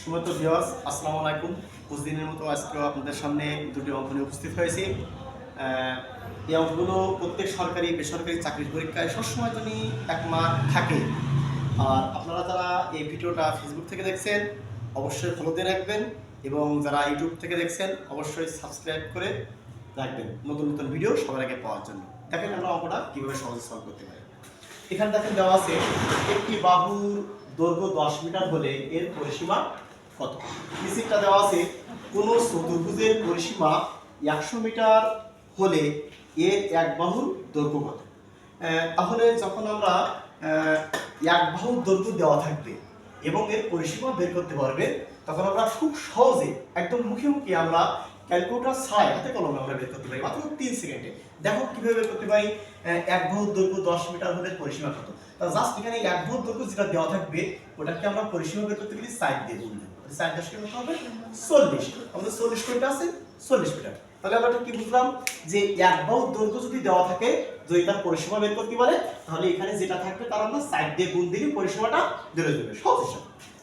সুমত viewers আসসালামু আলাইকুম। দিনের মতো আজকেও আপনাদের সামনে দুটি অঙ্ক নিয়ে উপস্থিত হয়েছি। এই অঙ্কগুলো প্রত্যেক সরকারি, বেসরকারি চাকরির পরীক্ষায় সবসময় জন্য এক মার্ক থাকে, আর আপনারা যারা এই ভিডিওটা ফেসবুক থেকে দেখছেন, অবশ্যই ফলো দিয়ে রাখবেন এবং যারা ইউটিউব থেকে দেখছেন, অবশ্যই সাবস্ক্রাইব করে রাখবেন নতুন নতুন ভিডিও সবার আগে পাওয়ার জন্য। দেখেন আমরা অঙ্কটা কীভাবে সহজে সলভ করতে পারি। এখানে দেখেন দেওয়া আছে, একটি বাহুর দৈর্ঘ্য দশ মিটার হলে এর পরিসীমা কত? দেওয়া আছে। কোন চতুর্ভুজের পরিসীমা একশো মিটার হলে এর এক বাহুর দৈর্ঘ্য কত? তাহলে যখন আমরা এক বাহুর দৈর্ঘ্য দেওয়া থাকবে এবং এর পরিসীমা বের করতে পারবে, তখন আমরা খুব সহজে, একদম মুখে মুখে আমরা ক্যালকুলেটার ছাড়াই হাতে কলমে আমরা বের করতে পারি, মাত্র তিন সেকেন্ডে। দেখো কীভাবে করতে পারি? এক বাহুর দৈর্ঘ্য দশ মিটার হলে পরিসীমা কত? তা জাস্ট এখানে এক বাহুর দৈর্ঘ্য যেটা দেওয়া থাকবে, ওটাকে আমরা পরিসীমা বের করতে গেলে সাইড দিয়ে গুণ সাইড দশ কত হবে? চল্লিশ। আমাদের চল্লিশ কোনটা আছে, চল্লিশ মিটার। তাহলে আমরা কি বুঝলাম? যে এক বাহুর দৈর্ঘ্য যদি দেওয়া থাকে, যদি তার পরিসীমা বের করতে পারে, তাহলে এখানে যেটা থাকবে তার আমরা সাইড দিয়ে গুণ দিলে পরিসীমাটা বেরোয় যাবে। সহজ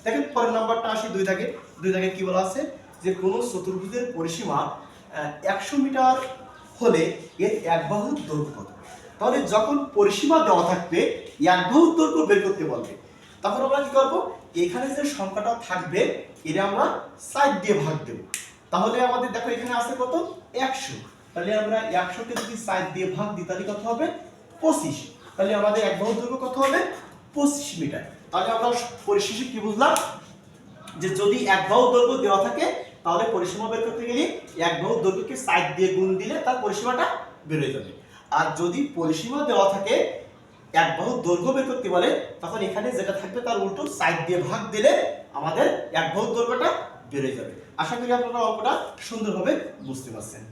দেখেন, পরের নাম্বারটা আসি দুই দাগে। দুই দাগে কি বলা আছে? যে কোনো চতুর্ভুজের পরিসীমা একশো মিটার হলে এর এক বাহুর দৈর্ঘ্য কত? তাহলে যখন পরিসীমা দেওয়া থাকবে, এক বাহুর দৈর্ঘ্য বের করতে বলবে। তখন আমরা কি করব? এখানে যে সংখ্যাটা থাকবে এটা আমরা সাইড দিয়ে ভাগ দেব। তাহলে আমাদের দেখো এখানে আছে কত? একশো। তাহলে আমরা একশোকে যদি সাইড দিয়ে ভাগ দিই, তাহলে কত হবে? পঁচিশ। তাহলে আমাদের এক বাহুর দৈর্ঘ্য কত হবে? পঁচিশ মিটার। তাহলে আমরা পরিশেষে কি বুঝলাম? যে যদি এক বাহু দৈর্ঘ্য দেওয়া থাকে, তাহলে পরিসীমা বের করতে গেলে এক বাহুর দৈর্ঘ্যকে সাইড দিয়ে গুণ দিলে তার পরিসীমাটা বেরোয় যাবে। আর যদি পরিসীমা দেওয়া থাকে, এক বাহুর দৈর্ঘ্য বের করতে বলে, তখন এখানে যেটা থাকবে তার উল্টো সাইড দিয়ে ভাগ দিলে আমাদের এক বাহুর দৈর্ঘ্যটা বেড়ে যাবে। আশা করি আপনারা অঙ্কটা সুন্দরভাবে বুঝতে পারছেন।